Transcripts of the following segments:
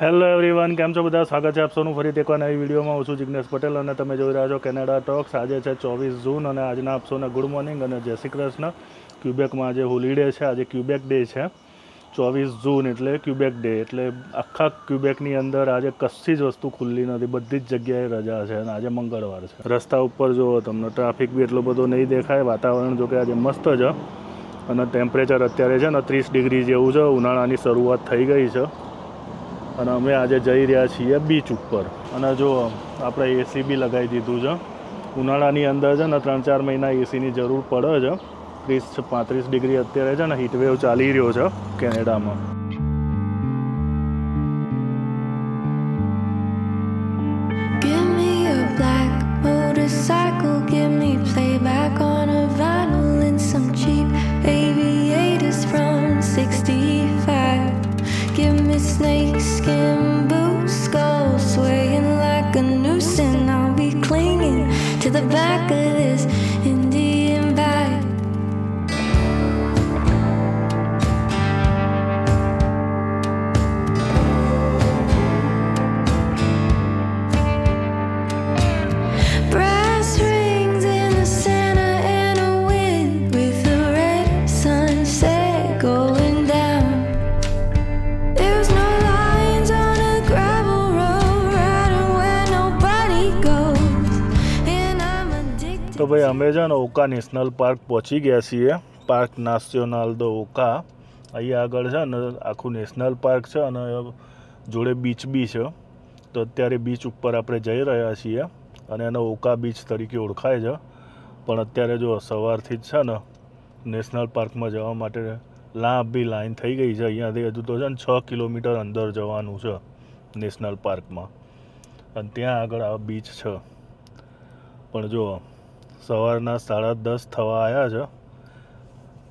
Hello everyone કેમ છો બધા? સ્વાગત છે આપ સૌનું ફરી એકવાર નવી વિડીયોમાં. હું છું જિજ્ઞેશ પટેલ અને તમે જોઈ રહ્યા છો કેનેડા ટોક્સ આજે છે ચોવીસ જૂન અને આજના આપ ગુડ મોર્નિંગ અને જય શ્રી કૃષ્ણ. ક્યુબેકમાં આજે હોલિડે છે, આજે ક્યુબેક ડે છે. ચોવીસ જૂન એટલે ક્યુબેક ડે, એટલે આખા ક્યુબેકની અંદર આજે કશી જ વસ્તુ ખુલ્લી નથી, બધી જ જગ્યાએ રજા છે અને આજે મંગળવાર છે. રસ્તા ઉપર જુઓ, તમને ટ્રાફિક બી એટલો બધો નહીં દેખાય. વાતાવરણ જો કે આજે મસ્ત છે અને ટેમ્પરેચર અત્યારે છે ને ત્રીસ ડિગ્રી જેવું છે. ઉનાળાની શરૂઆત થઈ ગઈ છે. અને અમે આજે જઈ રહ્યા છીએ બીચ ઉપર. અને જો આપણે એસી બી લગાવી દીધું છે. ઉનાળાની અંદર છે ને ત્રણ ચાર મહિના એસીની જરૂર પડે છે. ત્રીસ પાંત્રીસ ડિગ્રી અત્યારે છે ને હીટવેવ ચાલી રહ્યો છે કેનેડામાં. Boots, skull swaying like a noose, and I'll be clinging to the back of તો ભાઈ અમે છે ને ઓકા નેશનલ પાર્ક પહોંચી ગયા છીએ. પાર્ક નાશનલ દો ઓકા અહીંયા આગળ છે ને આખું નેશનલ પાર્ક છે અને જોડે બીચ બી છે. તો અત્યારે બીચ ઉપર આપણે જઈ રહ્યા છીએ અને એનો ઓકા બીચ તરીકે ઓળખાય છે. પણ અત્યારે જો સવારથી જ છે ને નેશનલ પાર્કમાં જવા માટે લાંબી લાઈન થઈ ગઈ છે. અહીંયાથી હજુ તો છે ને છ કિલોમીટર અંદર જવાનું છે નેશનલ પાર્કમાં. અને ત્યાં આગળ આ બીચ છે. પણ જો સવારના સાડા દસ થવા આવ્યા છે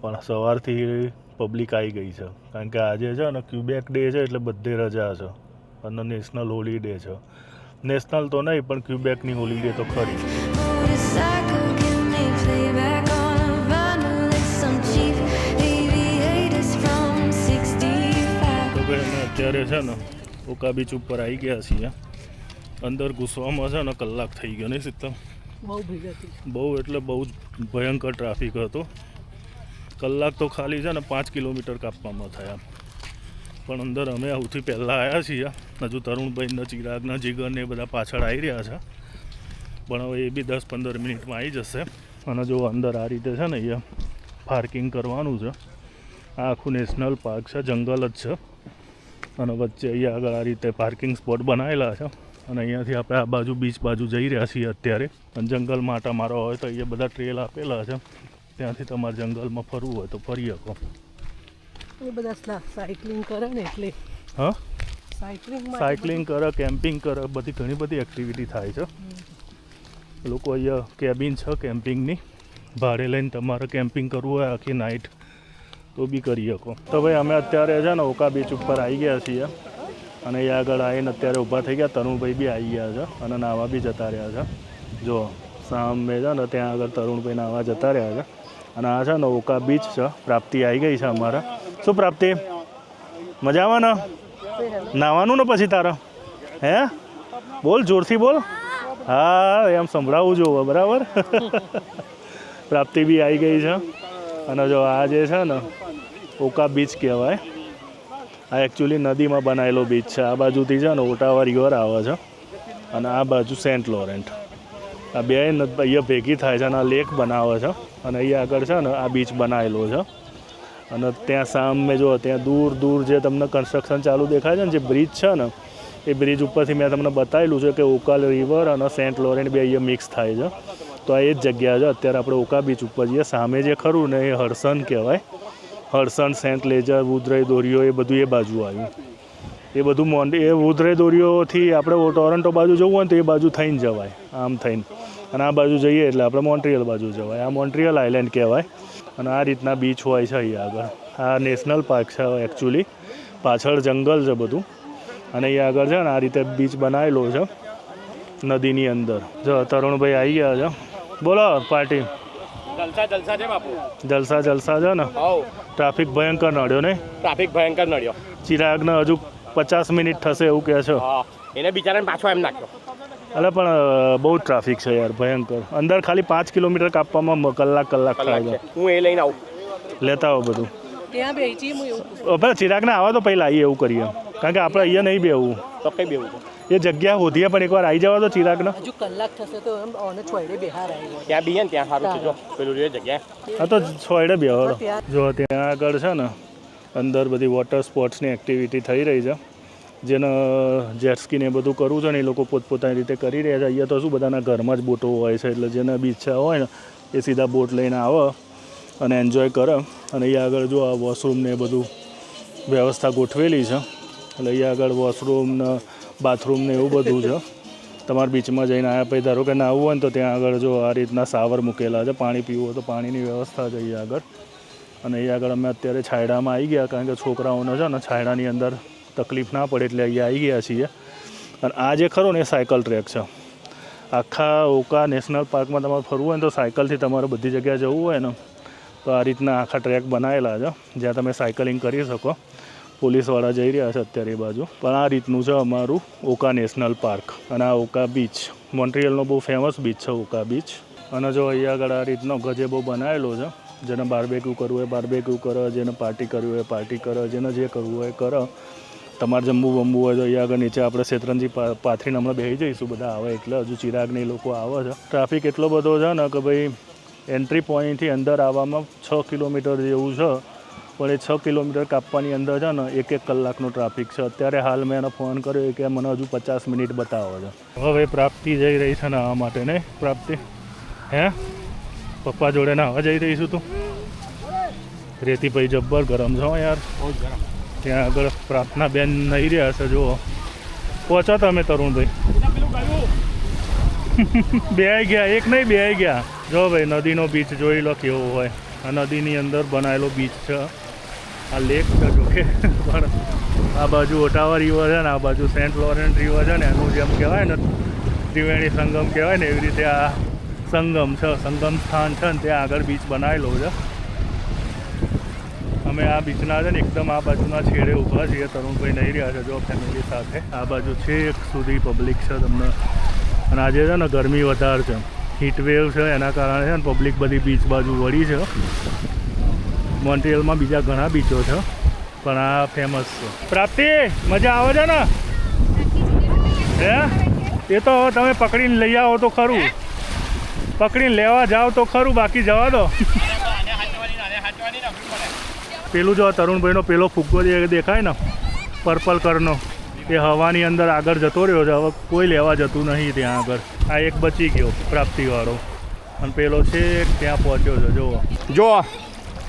પણ સવારથી પબ્લિક આવી ગઈ છે. કારણ કે આજે છે ને ક્યુબેક ડે છે એટલે બધે રજા છે અને નેશનલ હોલિડે છે. નેશનલ તો નહીં પણ ક્યુબેકની હોલિડે તો ખરી. Motorcycle, give me playback on a vinyl and some cheap aviators from 65. તો ભાઈ અમે અત્યારે છે ને ઓકા બીચ ઉપર આવી ગયા છીએ. અંદર ઘૂસવામાં છે ને કલાક થઈ ગયો નહીં સીતમ બહુ એટલે બહુ જ ભયંકર ટ્રાફિક હતો. કલાક તો ખાલી છે ને પાંચ કિલોમીટર કાપવામાં થયા. પણ અંદર અમે સૌથી પહેલાં આવ્યા છીએ. હજુ તરુણભાઈના ચિરાગના જીગરને એ બધા પાછળ આવી રહ્યા છે. પણ હવે એ બી દસ પંદર મિનિટમાં આવી જશે. અને જો અંદર આ રીતે છે ને અહીંયા પાર્કિંગ કરવાનું છે. આ આખું નેશનલ પાર્ક છે, જંગલ જ છે. અને વચ્ચે અહીંયા આગળ આ રીતે પાર્કિંગ સ્પોટ બનાવેલા છે. અને અહીંયાથી આપણે આ બાજુ બીચ બાજુ જઈ રહ્યા છીએ અત્યારે. અને જંગલમાં આટા મારવા હોય તો અહીંયા બધા ટ્રેલ આપેલા છે. ત્યાંથી તમારે જંગલમાં ફરવું હોય તો ફરી શકો. એ બધા સાયકલિંગ કરે ને એટલે. હા? સાયકલિંગ સાયકલિંગ કરે કેમ્પિંગ કરે બધી ઘણી બધી એક્ટિવિટી થાય છે. લોકો અહીંયા કેબિન છે કેમ્પિંગની ભાડે લઈને તમારે કેમ્પિંગ કરવું હોય આખી નાઇટ તો બી કરી શકો. તો ભાઈ અમે અત્યારે છે ને ઓકા બીચ ઉપર આવી ગયા છીએ. અને એ આગળ આવીને અત્યારે ઊભા થઈ ગયા. તરુણભાઈ બી આવી ગયા છે અને નાવા બી જતા રહ્યા છે. જો, સામે છે ને ત્યાં આગળ તરુણભાઈ નાવા જતા રહ્યા છે. અને આ છે ને ઓકા બીચ છે. પ્રાપ્તિ આવી ગઈ છે અમારા. શું પ્રાપ્તિ? મજામાં ને? નાવાનું ને પછી તારા? હે? બોલ, જોરથી બોલ. હા, એમ સંભળાવવું જોવે બરાબર? પ્રાપ્તિ બી આવી ગઈ છે. અને જો આ જે છે ને ઓકા બીચ કહેવાય આ એકચ્યુઅલી નદીમાં બનાવેલો બીચ છે. આ બાજુથી છે ને ઓટાવા રિવર આવે છે અને આ બાજુ સેન્ટ લોરેન્ટ. આ બે અહીંયા ભેગી થાય છે અને આ લેક બનાવે છે અને અહીંયા આગળ છે ને આ બીચ બનાવેલો છે. અને ત્યાં સામે જો, ત્યાં દૂર દૂર જે તમને કન્સ્ટ્રક્શન ચાલુ દેખાય છે ને જે બ્રિજ છે ને, એ બ્રિજ ઉપરથી મેં તમને બતાવેલું છે કે ઓકાલ રિવર અને સેન્ટ લોરેન્ટ બે અહીંયા મિક્સ થાય છે. તો આ એ જ જગ્યા છે. અત્યારે આપણે ઓકા બીચ ઉપર જઈએ. સામે જે ખરું ને એ હરસન કહેવાય. હડસન સેન્ટ લેજર વુધરઈ દોરીઓ એ બધું એ બાજુ આવ્યું. એ બધું મોન્ડ એ વુધરઈ દોરીઓથી આપણે ટોરન્ટો બાજુ જવું હોય ને તો એ બાજુ થઈને જવાય, આમ થઈને. અને આ બાજુ જઈએ એટલે આપણે મોન્ટ્રિયલ બાજુ જવાય. આ મોન્ટ્રિયલ આઇલેન્ડ કહેવાય. અને આ રીતના બીચ હોય છે અહીંયા આગળ. આ નેશનલ પાર્ક છે એકચ્યુઅલી પાછળ જંગલ છે બધું. અને અહીંયા આગળ છે ને આ રીતે બીચ બનાવેલો છે. નદીની અંદર. જો તરુણભાઈ આવી ગયા છે. બોલો, પાર્ટી. જલસા જલસા છે બાપુ. જલસા જલસા છે ને? હવ. ટ્રાફિક ભયંકર નડ્યો ને ટ્રાફિક ભયંકર નડ્યો. ચિરાગને હજુ પચાસ મિનિટ થશે એવું કહે છો. હા. એને બિચારાને પાછો એમ નાખ્યો. એટલે પણ બહુ ટ્રાફિક છે યાર ભયંકર. અંદર ખાલી પાંચ કિલોમીટર કાપવામાં કલાક કલાક થાય છે. હું એ લઈને આવું. લેતા આવો બધું. ત્યાં બેસી હું એવું ચિરાગને આવા તો પહેલાં આવીએ એવું કરીએ. કારણ કે આપણે અહીંયા નહીં બેવું તો કઈ બેવું એ જગ્યા હોધીએ પણ એકવાર આવી જવા તો ચિરાગનો. હજુ કલાક થશે તો એમ ઓને છોડે બેહાર આવી ત્યાં બીએ ને ત્યાં સારું છે જો. પેલું રે જગ્યા. હા તો છોડે બે હળો જો ત્યાં આગળ છે ને અંદર બધી વોટર સ્પોર્ટ્સની એક્ટિવિટી થઈ રહી છે. જેને જેટસ્કી ને એ બધું કરવું છે ને એ લોકો પોતપોતાની રીતે કરી રહ્યા છે. અહીંયા તો શું બધાના ઘરમાં જ બોટો હોય છે એટલે જેને બી ઈચ્છા હોય ને એ સીધા બોટ લઈને આવે અને એન્જોય કરે. અને અહીંયા આગળ જો આ વોશરૂમ ને એ બધું વ્યવસ્થા ગોઠવેલી છે. એટલે અહીંયા આગળ વોશરૂમ ને બાથરૂમ ને એવું બધું છે. તમારે બીચમાં જઈને આવ્યા પછી ધારો કે નાહવું હોય ને તો ત્યાં આગળ જો આ રીતના સાવર મૂકેલા છે, પાણી પીવું હોય તો પાણીની વ્યવસ્થા છે અહીંયા આગળ. અને અહીંયા આગળ અમે અત્યારે છાયડામાં આવી ગયા કારણ કે છોકરાઓને છે ને છાયડાની અંદર તકલીફ ના પડે એટલે અહીંયા આવી ગયા છીએ. અને આ જે ખરો ને એ સાયકલ ટ્રેક છે. આખા ઓકા નેશનલ પાર્કમાં તમારે ફરવું હોય ને તો સાયકલથી તમારે બધી જગ્યાએ જવું હોય ને, તો આ રીતના આખા ટ્રેક બનાવેલા છે, જ્યાં તમે સાયકલિંગ કરી શકો. પોલીસવાળા જઈ રહ્યા છે અત્યારે એ બાજુ. પણ આ રીતનું છે અમારું ઓકા નેશનલ પાર્ક. અને આ ઓકા બીચ. મોન્ટ્રિયલનો બહુ ફેમસ બીચ છે ઓકા બીચ. અને જો અહીંયા આગળ આ રીતનો ગજેબો બનાવેલો છે, જેને બાર્બેક્યુ કરવું હોય બાર્બેક્યુ કરે, જેને પાર્ટી કરવી હોય પાર્ટી કરે, જેને જે કરવું હોય, કરે. તમારે જમવું બમવું હોય તો અહીંયા આગળ નીચે આપણે શેતરંજી પાથરીને હમણાં બેસી જઈશું બધા આવે એટલે. હજુ ચિરાગને લોકો આવે છે. ટ્રાફિક એટલો બધો છે ને કે ભાઈ એન્ટ્રી પોઈન્ટથી અંદર આવવામાં છ કિલોમીટર જેવું છે. પણ એ છ કિલોમીટર કાપવાની અંદર છે ને એક એક કલાકનો ટ્રાફિક છે. અત્યારે હાલ મેં એને ફોન કર્યો કે મને હજુ પચાસ મિનિટ બતાવો છે. હવે પ્રાપ્તિ જઈ રહી છે ને આ માટે નહીં? પ્રાપ્તિ? હે? પપ્પા જોડે નાહવા જઈ રહી છું તું? રેતી ભાઈ જબ્બર ગરમ છો યાર? ત્યાં આગળ પ્રાર્થના બેન નહીં રહ્યા છે જુઓ. પહોંચો તમે તરુણભાઈ. બે ગયા એક નહીં બે ગયા. જો ભાઈ નદીનો બીચ જોઈ લો કેવો હોય. આ નદીની અંદર બનાવેલો બીચ છે. આ લેક છે જોકે પણ આ બાજુ ઓટાવા રિવર છે ને, આ બાજુ સેન્ટ લોરેન્ટ રિવર છે ને, એનું જેમ કહેવાય ને, ત્રિવેણી સંગમ કહેવાય ને, એવી રીતે આ સંગમ છે, સંગમ સ્થાન છે ને, ત્યાં આગળ બીચ બનાવેલો છે. અમે આ બીચના છે ને, એકદમ આ બાજુના છેડે ઊભા છીએ, તરુણભાઈ નહીં રહ્યા છે, જો ફેમિલી સાથે. આ બાજુ છેક સુધી પબ્લિક છે તમને. અને આજે છે ને, ગરમી વધારે છે. હીટ વેવ છે, એના કારણે છે ને પબ્લિક બધી બીચ બાજુ વળી છે. મોન્ટ્રિયલમાં બીજા ઘણા બીચો છે, પણ આ ફેમસ છે. પ્રાપ્તિ, મજા આવે છે ને? હે? એ તો તમે પકડીને લઈ આવો તો ખરું. પકડીને લેવા જાઓ તો ખરું, બાકી જવા દો. પેલું જો તરુણભાઈનો પેલો ફુગ્ગો દેખાય ને પર્પલ કલરનો એ હવાની અંદર આગળ જતો રહ્યો છે. હવે કોઈ લેવા જતું નહીં ત્યાં આગળ. આ એક બચી ગયો પ્રાપ્તિવાળો. અને પેલો છે, ત્યાં પહોંચ્યો છે, જુઓ. જો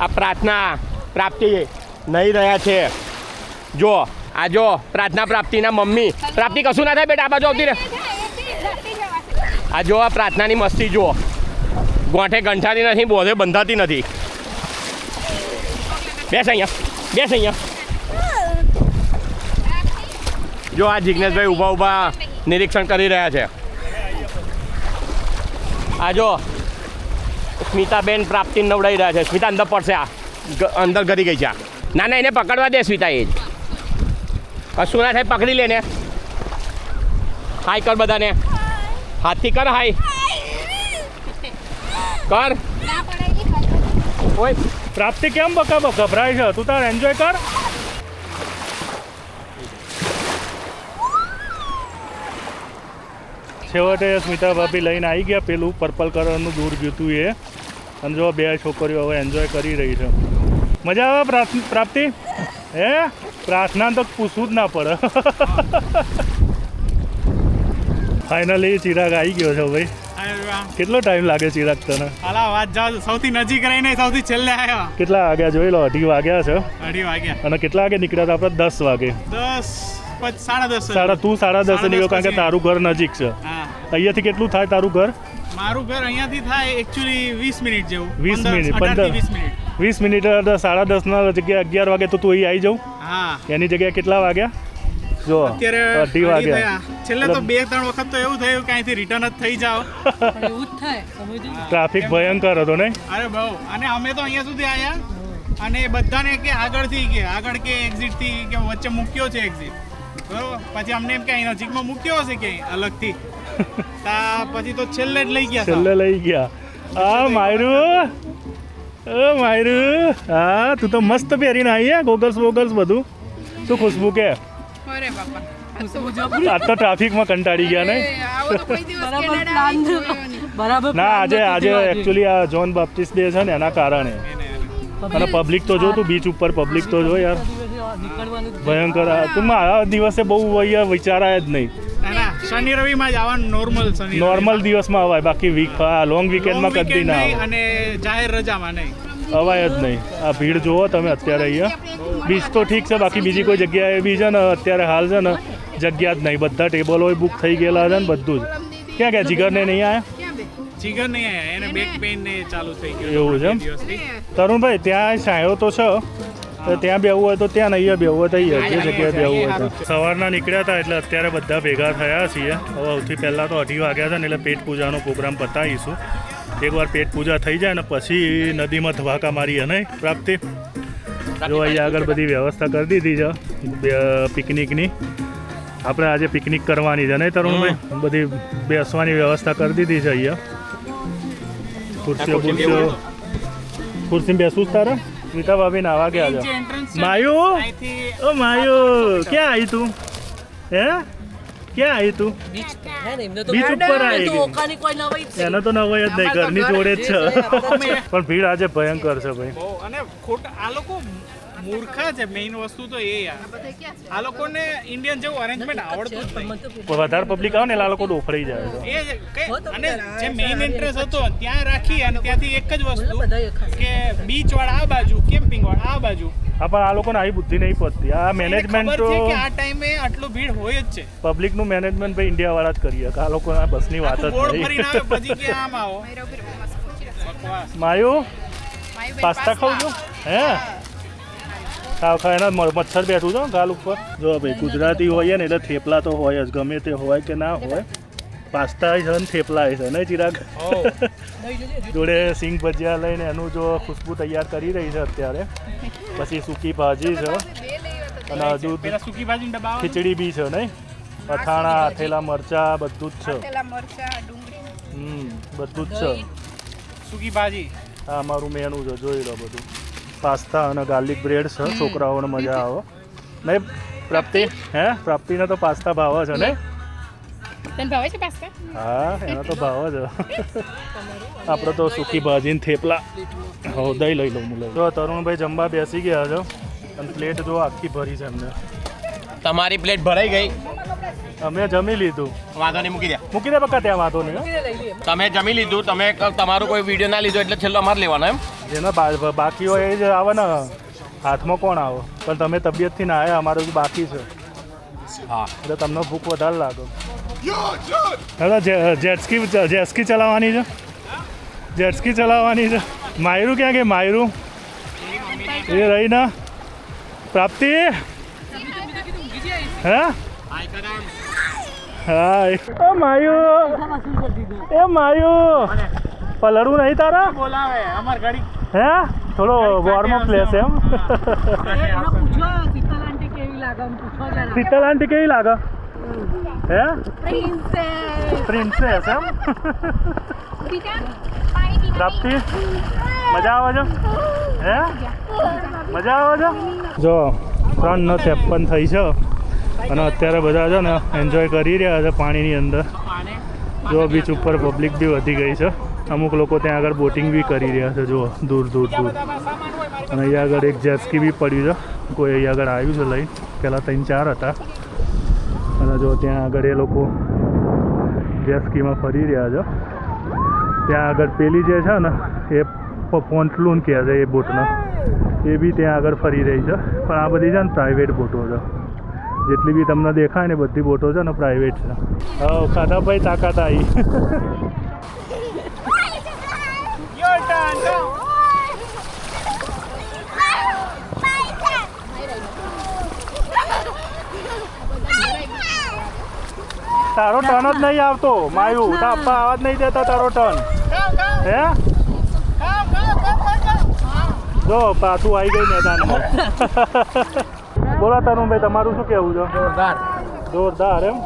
આ પ્રાર્થના પ્રાપ્તિ નહીં રહ્યા છે. જો, આ જો, પ્રાર્થના પ્રાપ્તિના મમ્મી. પ્રાપ્તિ કશું ના થાય બેટા, આ બાજુ આવતી રહે. આ જો, આ પ્રાર્થનાની મસ્તી જુઓ. ગોઠે ગંઠાતી નથી, બોધે બંધાતી નથી. બેસ અહીંયા બેસ અહીંયા. જો, આ જિજ્ઞેશભાઈ ઊભા ઊભા નિરીક્ષણ કરી રહ્યા છે. આ જો સ્મિતાબેન પ્રાપ્તિ નવડાવી રહ્યા છે. સ્મિતા અંદર પડશે આ. અંદર ગરી ગઈ છે આ. ના ના એને પકડવા દે સ્મિતા એ જ. કશું ના થાય પકડી લે ને. હાય કર બધાને. હાથથી કર હાય. કર. ઓય. પ્રાપ્તિ કેમ બકા બકા ગભરાય છે? તું તાર એન્જોય કર. છેવટે સ્મિતા ભાભી લઈને આવી ગયા. પેલું પર્પલ કલરનું દૂર ગયું એ. અને જો બે છોકરીઓ હવે એન્જોય કરી રહી છે. મજા આવે પ્રાપ્તિ? હે? પ્રાર્થના તો પૂછવું જ ના પડે. ફાઇનલી ચિરાગ આવી ગયો છે ભાઈ. કેટલો ટાઈમ લાગે ચિરાગ તને? હાલા વાત જાવ સૌથી નજીક રહીને સૌથી છેલ્લે આવ્યા કેટલા વાગ્યા જોઈ લો અઢી વાગ્યા છે. અઢી વાગ્યા. અને કેટલા વાગે નીકળ્યા હતા આપણે? દસ વાગે. દસ સાડા દસ. સાડા તું સાડા દસ નીકળ્યો કારણ કે તારું ઘર નજીક છે. અહીંયાથી કેટલું થાય તારું ઘર? મારું ઘર અહીંયાથી થાય એકચ્યુઅલી વીસ મિનિટ જેવું. વીસ મિનિટ, પંદર. વીસ મિનિટ. વીસ મિનિટ સાડા સાડા દસના જગ્યાએ અગિયાર વાગે તો તું અહીં આવી જાઉં. હા. એની જગ્યાએ કેટલા વાગ્યા? જો અત્યારે અઢી વાગ્યા. છેલ્લે તો બે ત્રણ વખત તો એવું થયું કે અહીંથી રિટર્ન જ થઈ જાઓ. એવું જ થાય ટ્રાફિક ભયંકર હતો ને અરે બહુ. અને અમે તો અહીંયા સુધી આવ્યા અને બધાને કે આગળથી કે આગળ કે એક્ઝિટથી કે વચ્ચે મૂક્યો છે એક્ઝિટ બરોબર? પછી અમને એમ કે અહીં નજીકમાં મૂક્યો હશે કે અલગથી. તા પછી તો છેલ્લે જ લઈ ગયા છેલ્લે લઈ ગયા. આ માયરું. ઓ માયરું. હા તું તો મસ્ત પહેરીને આવી હે ગોગલ્સ વોગલ્સ બધું. શું ખુશ્બુ કે? અરે બાપા. આજ તો ટ્રાફિકમાં કંટાળી ગયા ને? તો બરાબર ના આજે આજે એકચ્યુઅલી આ જોન બાપ્ટિસ્ટ ડે છે ને એના કારણે. અને પબ્લિક તો જો તું બીચ ઉપર પબ્લિક તો જો યાર. ભયંકર. તું મારા દિવસે બહુ અહીંયા વિચારાય જ નહીં. શનિ રવિમાં જ આવવાનું નોર્મલ શનિ નોર્મલ દિવસમાં અવાય બાકી વીક લોંગ વીકેન્ડમાં કદી ના આવે. અને જાહેર રજામાં નહીં. અવાય જ નહીં. આ ભીડ જુઓ તમે અત્યારે અહીંયા. બીચ તો ઠીક છે બાકી બીજી કોઈ જગ્યાએ બી છે ને અત્યારે હાલ છે ને જગ્યા જ નહીં. બધા ટેબલો બુક થઈ ગયેલા છે ને બધું જ. ક્યાં ક્યાં જીગરને નહીં આવ્યા જીગર નહીં આવ્યા એને બેક પેઇન ને ચાલુ થઈ ગયું એવું છે. તરુણભાઈ ત્યાં છાંયો તો છે? તો ત્યાં બેવું હોય તો ત્યાં નહીં બેવું હોય તો અહીંયા જે જગ્યાએ બેવું હોય તો. સવારના નીકળ્યા હતા એટલે અત્યારે બધા ભેગા થયા છીએ. હવે સૌથી પહેલાં તો અઢી વાગ્યા છે ને એટલે પેટ પૂજાનો પ્રોગ્રામ પતાવીશું. એકવાર પેટ પૂજા થઈ જાય ને પછી નદીમાં ધવાકા મારી નહીં પ્રાપ્તિ? જો અહીંયા આગળ બધી વ્યવસ્થા કરી દીધી છે બે- પિકનિકની. આપણે આજે પિકનિક કરવાની છે નહીં તરુણભાઈ? બધી બેસવાની વ્યવસ્થા કરી દીધી છે અહીંયા. ખુરશીઓ બુરશીઓ ખુરશીમાં બેસવું જ તારે? રીતા ભાભી નાવા ગયા જે છે. entrance છે, માયુ? ઓ માયુ ક્યાં આવી તું? હે? ક્યાં આવી તું? બીચ હે ને એમને તો બીચ ઉપર આવી તો ગઈ. ઓકાની કોઈ નવાઈ જ એને તો ન હોય જ નહીં ઘરની જોડે જ છે. પણ ભીડ આજે ભયંકર છે ભાઈ. અને ખોટા આ લોકો મૂર્ખા છે મેઇન વસ્તુ તો એ યાર. બધે ક્યાં છે? આ લોકોને ઇન્ડિયન જેવું અરેન્જમેન્ટ આવડતું જ નહીં. વધારે પબ્લિક આવે ને આ લોકો ડોફરાઈ જાય. છે એ અને જે મેઇન ઇન્ટરેસ્ટ હતો ત્યાં રાખી અને ત્યાંથી એક જ વસ્તુ કે બીચ વાળા આ બાજુ કેમ્પિંગ વાળા આ બાજુ. હા પણ આ લોકોને આવી બુદ્ધિ નહીં પડતી. આ મેનેજમેન્ટ તો આ ટાઈમે આટલું ભીડ હોય જ છે. પબ્લિકનું મેનેજમેન્ટ ભાઈ ઇન્ડિયાવાળા જ કરીએ. કે આ બસની વાત જ નહીં. પછી કે આમ આવો? માયુ? પાસ્તા ખાવ છો હે. ખાવ ખાવ એના મચ્છર બેઠું છે ગાલ ઉપર. જો ભાઈ ગુજરાતી હોય ને એટલે થેપલા તો હોય જ ગમે તે હોય કે ના હોય. પાસ્તા છે ને થેપલા છે ને ચિરાગ? જોડે સિંગ ભજીયા લઈને એનું જો ખુશ્બુ તૈયાર કરી રહી છે અત્યારે. પછી સૂકી ભાજી છે અને હજુ? ખીચડી બી છે નહીં? અથાણા થેલા મરચા બધું જ છે. પેલા મરચા ડુંગળી. હમ બધું જ છે. સૂકી ભાજી. હા મારું મેનુ છે જોઈ લો બધું. પાસ્તા અને ગાર્લિક બ્રેડ છે છોકરાઓને મજા આવે. નહીં પ્રાપ્તિ? હે? પ્રાપ્તિને તો પાસ્તા ભાવે છે ને તને ભાવે છે પાસ્તા? હા એનો તો ભાવ જ આપણે તો સૂકી ભાજી ને થેપલા. હો દહીં લઈ લઉં મુલે જો તરુણભાઈ જમવા બેસી ગયા છો અને પ્લેટ જો આખી ભરી છે એમને. તમારી પ્લેટ ભરાઈ ગઈ? અમે જમી લીધું. વાંધો નહીં મૂકી દે. મૂકી દે પક્કા ત્યાં વાંધો નહીં તમે જમી લીધું તમે તમારું કોઈ વીડિયો ના લીધો એટલે છેલ્લો અમારે લેવાનો એમ? જેના બાકી હોય એ જ આવે ને હાથમાં કોણ આવે? પણ તમે તબિયતથી ના આવ્યા અમારું બાકી છે. હા. એટલે તમને ભૂખ વધારે લાગે. હા જેટસ્કી જેટસ્કી ચલાવવાની છે? જેટસ્કી ચલાવવાની છે? માયરું ક્યાં ગઈ માયરું? એ રહી ના. પ્રાપ્તિ? હે? હા એ માયુ. એ માયુ. પલડવું નહીં તારા? બોલાવે અમાર ગાડી હે? થોડો આંટી કેવી લાગે? એમ પૂછો જરા. શીતલ આંટી કેવી લાગે? હે? પ્રિન્સેસ. પ્રિન્સેસ એમ? પ્રાપ્તિ? મજા આવે છે? હે? મજા આવે છે? જો ત્રણ નો ત્રેપન થઈ છે. અને અત્યારે બધા છે ને એન્જોય કરી રહ્યા છે પાણીની અંદર. જો બીચ ઉપર પબ્લિક બી વધી ગઈ છે. અમુક લોકો ત્યાં આગળ બોટિંગ બી કરી રહ્યા છે, જુઓ, દૂર દૂર દૂર. અને અહીંયા આગળ એક જેસ્કી બી પડ્યું છે. કોઈ અહીંયા આગળ આવ્યું છે લઈ પહેલાં ત્રણ, ચાર હતા. અને જો ત્યાં આગળ એ લોકો જેસ્કીમાં ફરી રહ્યા છે. ત્યાં આગળ પેલી જે છે ને, એ પોન્ટલુન કહે છે એ બોટને એ બી ત્યાં આગળ ફરી રહી છે. પણ આ બધી છે ને પ્રાઇવેટ બોટો છે. જેટલી બી તમને દેખાય ને બધી બોટો છે ને પ્રાઇવેટ છે. હા ખાધાભાઈ તાકાત આવી ટર્ન તારો ટર્ન જ નહીં આવતો. માયુ તા આપવા આવા જ નહીં દેતા તારો ટર્ન હે? જો પાછું આવી ગઈ મેદાનમાં. બોલા તનુભાઈ તમારું શું કેવું છે? જોરદાર. જોરદાર એમ?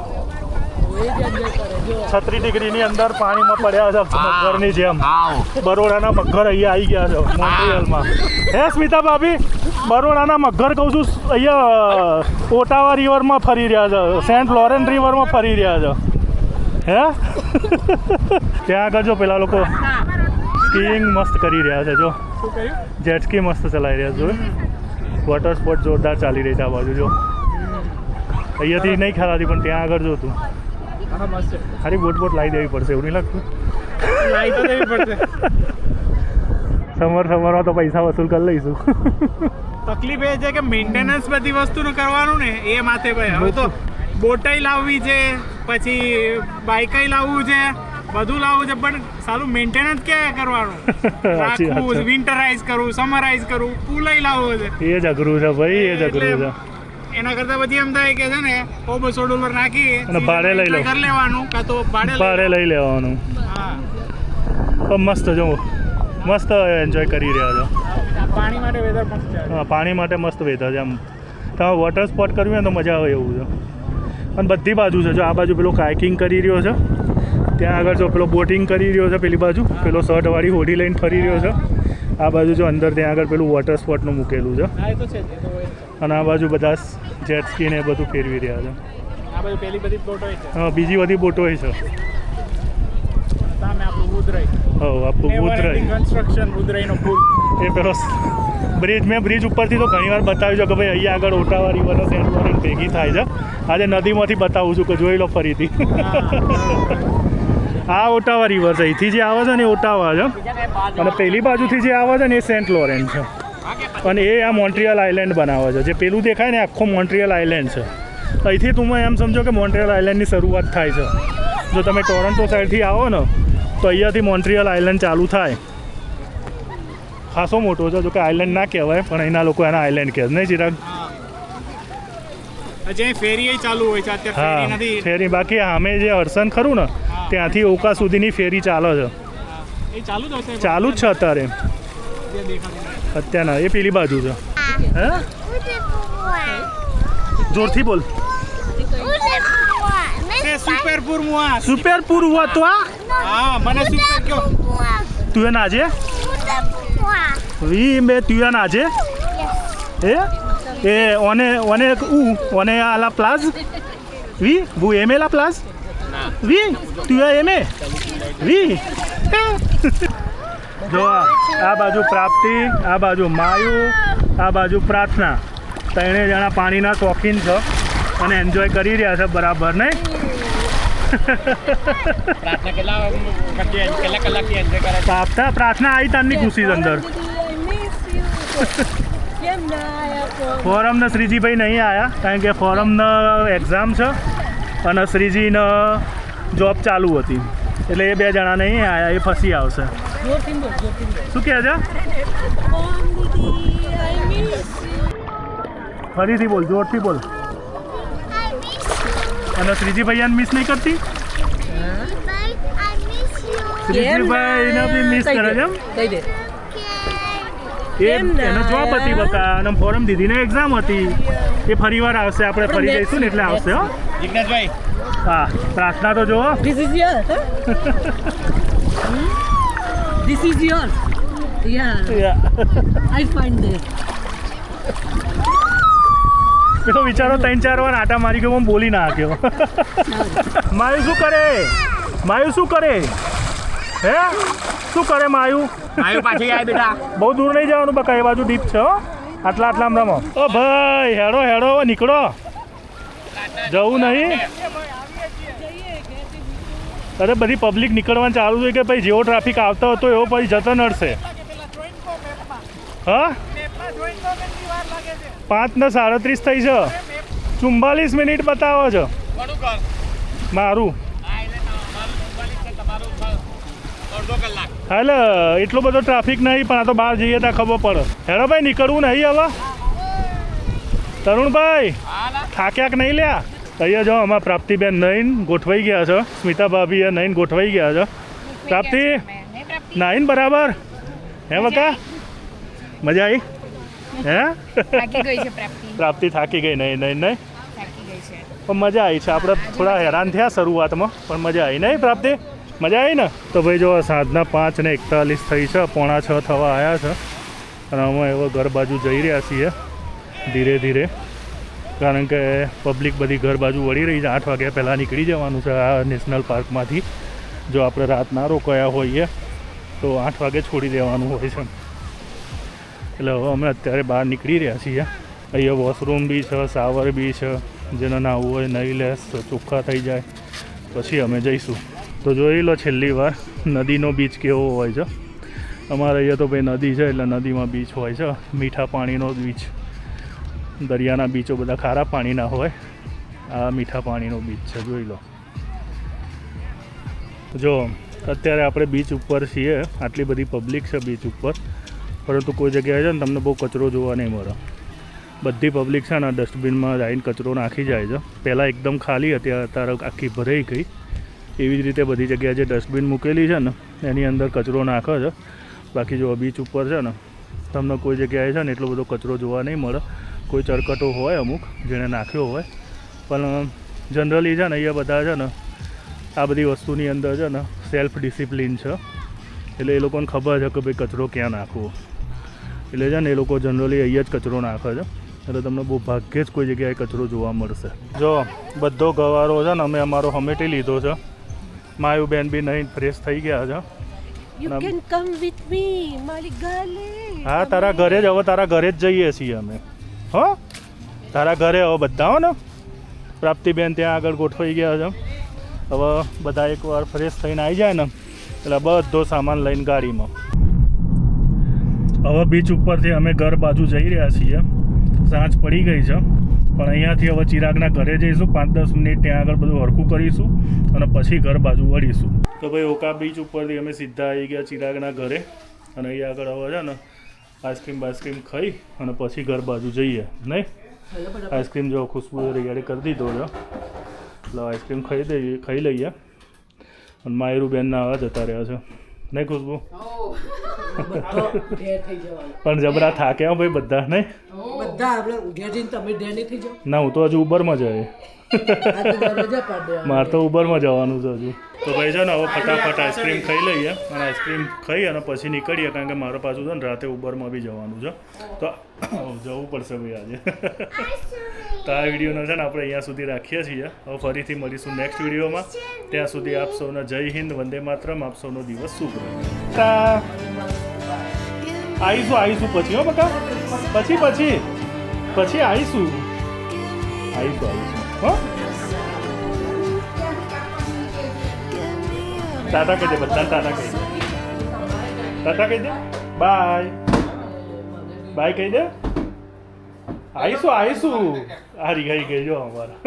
એ ડિગ્રી ની અંદર પાણીમાં પડ્યા છે મગરની જેમ. આવ બરોડાના મગર અહીંયા આવી ગયા છે મોન્ટ્રીયલમાં. હે. સ્મિતા ભાભી? બરોડાના મગર કહું છું અહીંયા ઓટાવા રિવરમાં ફરી રહ્યા છે સેન્ટ લોરેન રિવરમાં ફરી રહ્યા છે. હે? ત્યાં આગળ જો પેલા લોકો સ્કીઈંગ મસ્ત કરી રહ્યા છે જો. શું કર્યું જેટ સ્કી મસ્ત ચલાવી રહ્યા છે વોટર સ્પોર્ટ જોરદાર ચાલી રહી છે આ બાજુ જો. અહીંયાથી નહીં ખ્યાલ પણ ત્યાં આગળ જો તું. હા મસ્ત. છે ખાલી બોટ બોટ લાવી દેવી પડશે એવું નહીં લાગતું? લાવી તો દેવી પડશે. સમર સમરમાં તો પૈસા વસૂલ કરી લઈશું. તકલીફ એ છે કે મેન્ટેનન્સ બધી વસ્તુનું કરવાનું ને એ માથે ભાઈ હવે તો બોટાઈ લાવવી છે પછી બાઇકાઈ લાવવું છે બધું લાવવું છે પણ સારું મેન્ટેનન્સ ક્યાં કરવાનું? રાખવું વિન્ટરાઇઝ કરવું સમરાઇઝ કરવું પુલાઈ લાવવું છે. એ જ અઘરું છે ભાઈ એ જ અઘરું છે. એના કરતા પછી એમ થાય કે છે ને સો બસો ડોલર નાખી અને ભાડે લઈ લો. ઘર લેવાનું કાં તો ભાડે ભાડે લઈ લેવાનું. હા. મસ્ત જો મસ્ત એન્જોય કરી રહ્યા છો. પાણી માટે વેધર મસ્ત છે. હા પાણી માટે મસ્ત વેધર છે આમ તમે વોટર સ્પોટ કરવું હોય તો મજા આવે એવું છે. અને બધી બાજુ છે જો આ બાજુ પેલો કાઇકિંગ કરી રહ્યો છે. ત્યાં આગળ જો પેલો બોટિંગ કરી રહ્યો છે પેલી બાજુ. પેલો શર્ટવાળી હોડી લઈને ફરી રહ્યો છે. આ બાજુ જો અંદર ત્યાં આગળ પેલું વોટર સ્પોટનું મૂકેલું છે. હોય. અને આ બાજુ બધા જેટ સ્કી ને એ બધું ફેરવી રહ્યા છે. આ બધી હોય હા બીજી બધી બોટો છે. સામે આપણું ઉદરાઈ હો આપણું ઉતરાય કન્સ્ટ્રક્શન ઉદરાઈનો પુલ. એ પેલો બ્રિજ મેં બ્રિજ ઉપરથી તો ઘણીવાર બતાવ્યું છે કે ભાઈ અહીંયા આગળ ઓટાવા રિવર સેન્ટ લોરેન્સ ભેગી થાય છે. આજે નદીમાંથી બતાવું છું કે જોઈ લો ફરીથી. આ ઓટાવા રિવર છે અહીંથી જે આવે છે ને એ ઓટાવા છે. અને પેલી બાજુથી જે આવે છે ને એ સેન્ટ લોરેન્સ છે. અને એ આ મોન્ટ્રિયલ આઇલેન્ડ બનાવે છે. જે પેલું દેખાય ને આખો મોન્ટ્રિયલ આઇલેન્ડ છે. અહીંથી તમે એમ સમજો કે મોન્ટ્રિયલ આઇલેન્ડની શરૂઆત થાય છે. જો તમે ટોરન્ટો સાઈડથી આવો ને તો અહીંયાથી મોન્ટ્રિયલ આઇલેન્ડ ચાલુ થાય. ખાસો મોટો છે જો કે આઇલેન્ડ ના કહેવાય પણ અહીંના લોકો એના આઇલેન્ડ કહે નહીં ચિરાગ? ફેરી ચાલુ હોય છે હા ફેરી બાકી અમે જે હરસન ખરું ને ત્યાંથી ઓકા સુધીની ફેરી ચાલે છે. ચાલુ જ છે અત્યારે. અત્યારના. એ પેલી બાજુ છે. હે? જોરથી બોલ. સુપરપુર મુઆ. સુપેરપુર હુઆ તો આ? હા મને સુપર કયો. તુએ નાજે વી મે તુએ નાજે એ? એ ઓને ઓને ઉ ઓને આલા પ્લાઝ. વી બુ vous પ્લાઝ? વી as aimé oui જો આ બાજુ પ્રાપ્તિ આ બાજુ માયુ આ બાજુ પ્રાર્થના. ત્રણે જણા પાણીના શોખીન છો અને એન્જોય કરી રહ્યા છે બરાબર નહીં? પ્રાર્થના પ્રાર્થના પ્રાર્થના આવી તારની ખુશી અંદર. ફોરમના શ્રીજીભાઈ નહીં આવ્યા કારણ કે ફોરમના એક્ઝામ છે અને શ્રીજીને જોબ ચાલુ હતી. એટલે એ બે જણા નહીં આવ્યા એ ફસી આવશે. શું કહે છે? ફરીથી બોલ જોરથી બોલ. અને શ્રીજી ભૈયાને મિસ નહીં કરતી? શ્રીજીભાઈને બી મિસ કરે છે એમ? કહી દે. એનો જોબ હતી બકા અને ફોરમ દીદીને એક્ઝામ હતી. એ ફરી વાર આવશે આપણે ફરી જઈશું ને એટલે આવશે હો. હા પ્રાર્થના તો જુઓ This is yours, yours. Yeah, I find this. પેલો વિચારો ત્રણ ચાર વાર આટા મારી ગયો પણ બોલી ના આપ્યો. માયુ શું કરે? માયુ શું કરે? હે? શું કરે માયુ? માયુ પાછી આય બેટા. બહુ દૂર નહીં જવાનું બકા એ બાજુ ડીપ છે આટલા આટલા આટલામાં રમો. ઓ ભાઈ હેડો હેડો નીકળો. જવું નહીં. અરે બધી પબ્લિક નીકળવાનું ચાલુ છે કે ભાઈ જેવો ટ્રાફિક આવતો હતો એવો પછી જતો નડશે. હા? પાંચ ને સાડત્રીસ થઈ છે. ચુમ્બાલીસ મિનિટ બતાવો છો. મારું. હાલે એટલો બધો ટ્રાફિક નહીં પણ આ તો બહાર જઈએ ત્યાં ખબર પડે. હેડો ભાઈ નીકળવું નહીં હવે. તરુણભાઈ થાક્યાક નહીં લ્યા? અહીંયા જો અમારા પ્રાપ્તિબેન નઈન ગોઠવાઈ ગયા છે. સ્મિતા ભાભી એ નઈન ગોઠવાઈ ગયા છે પ્રાપ્તિ? નાઈન બરાબર? હે બકા? મજા આવી? હે? પ્રાપ્તિ. થાકી ગઈ. નહીં નહીં નહીં પણ મજા આવી છે. આપણે થોડા હેરાન થયા શરૂઆતમાં પણ મજા આવી. નહીં પ્રાપ્તિ? મજા આવી ને? તો ભાઈ જો સાંજના પાંચ ને એકતાલીસ થઈ છે. પોણા છ થવા આવ્યા છે. અને અમે એવો ઘર બાજુ જઈ રહ્યા છીએ. ધીરે ધીરે. કારણ કે પબ્લિક બધી ઘર બાજુ વળી રહી છે. આઠ વાગ્યા પહેલાં નીકળી જવાનું છે આ નેશનલ પાર્કમાંથી જો આપણે રાત ના રોકાયા હોઈએ, તો આઠ વાગે છોડી દેવાનું હોય છે. એટલે હવે અમે અત્યારે બહાર નીકળી રહ્યા છીએ. અહીંયા વોશરૂમ બી છે શાવર બી છે. જેને નાહવું હોય નહીં લેસ ચોખ્ખા થઈ જાય. પછી અમે જઈશું. તો જોઈ લો છેલ્લી વાર, નદીનો બીચ કેવો હોય છે. અમારે અહીંયા તો ભાઈ નદી છે, એટલે નદીમાં બીચ હોય છે. મીઠા પાણીનો બીચ દરિયાના બીચો બધા ખારા પાણીના હોય. આ મીઠા પાણીનો બીચ છે, જોઈ લો. જો, અત્યારે આપણે બીચ ઉપર છીએ, આટલી બધી પબ્લિક છે બીચ ઉપર. પરંતુ કોઈ જગ્યાએ છે ને તમને બહુ કચરો જોવા નહીં મળે. બધી પબ્લિક છે ને ડસ્ટબિનમાં જઈને કચરો નાખી જાય છે. પહેલાં એકદમ ખાલી હતી અત્યારે આખી ભરાઈ ગઈ. એવી જ રીતે બધી જગ્યાએ જે ડસ્ટબિન મૂકેલી છે ને, એની અંદર કચરો નાખે છે. બાકી જો બીચ ઉપર છે ને, તમને કોઈ જગ્યાએ છે ને એટલો બધો કચરો જોવા નહીં મળે. કોઈ ચરકટો હોય અમુક જેણે નાખ્યો હોય. પણ જનરલી છે ને અહીંયા બધા છે ને આ બધી વસ્તુની અંદર છે ને સેલ્ફ ડિસિપ્લિન છે. એટલે એ લોકોને ખબર છે કે ભાઈ કચરો ક્યાં નાખવો. એટલે છે ને એ લોકો જનરલી અહીંયા જ કચરો નાખે છે. એટલે તમને બહુ ભાગ્યે જ કોઈ જગ્યાએ કચરો જોવા મળશે. જો બધો ગવારો છે ને અમે અમારો હમેટી લીધો છે. માયુ બેન બી નહીં ફ્રેશ થઈ ગયા છે. Maligale. હા તારા ઘરે જ હવે તારા ઘરે જ જઈએ છીએ અમે. હો? તારા ઘરે હવે બધા હો ને? પ્રાપ્તિબેન ત્યાં આગળ ગોઠવાઈ ગયા છે. હવે બધા એકવાર ફ્રેશ થઈને આવી જાય ને, એટલે બધો સામાન લઈને ગાડીમાં. હવે બીચ ઉપરથી અમે ઘર બાજુ જઈ રહ્યા છીએ. સાંજ પડી ગઈ છે, પણ અહીંયાથી હવે ચિરાગના ઘરે જઈશું. પાંચ દસ મિનિટ ત્યાં આગળ બધું હરખું કરીશું અને પછી ઘર બાજુ વળીશું. તો ભાઈ ઓકા બીચ ઉપરથી અમે સીધા આવી ગયા ચિરાગના ઘરે અને અહીંયા આગળ હવે છે ને આઈસ્ક્રીમ બાઈસ્ક્રીમ ખાઈ અને પછી ઘર બાજુ જઈએ નહીં? આઈસ્ક્રીમ જો ખુશ્બુ રેડી કરી દીધો છે. એટલે આઈસ્ક્રીમ ખાઈ દઈએ ખાઈ લઈએ. અને માયરું બેનના આવા જતા રહ્યા છે. નહીં ખુશ્બુ? પણ જબરા થાક્યા ભાઈ બધા નહીં? બધા આપણે ઘેર જઈને તમે ઢેર નહીં થઈ જાઓ. ના હું તો હજુ ઉબરમાં જાય મારે તો ઉબરમાં જવાનું છે હજુ. તો ભાઈ છે ને હવે ફટાફટ આઈસ્ક્રીમ ખાઈ લઈએ અને આઈસ્ક્રીમ ખાઈ અને પછી નીકળીએ કારણ કે મારે પાછું છે ને રાતે ઉબરમાં બી જવાનું છે. તો જવું પડશે ભાઈ આજે. તો આ વિડીયોનો છે ને આપણે અહીંયા સુધી રાખીએ છીએ. હવે ફરીથી મળીશું નેક્સ્ટ વિડીયોમાં. ત્યાં સુધી આપ સૌને જય હિન્દ, વંદે માતરમ. આપ સૌનો દિવસ શુભ રહે. આવીશું આવીશું પછી હો બકા પછી પછી. પછી આવીશું આવીશું આવીશું હો? ટાટા કહી દે બધા ટાટા કહી દે. ટાટા કહી દે? બાય. બાય કહી દે? આવીશું આવીશું હારી ગઈ ગઈ જો અમારા.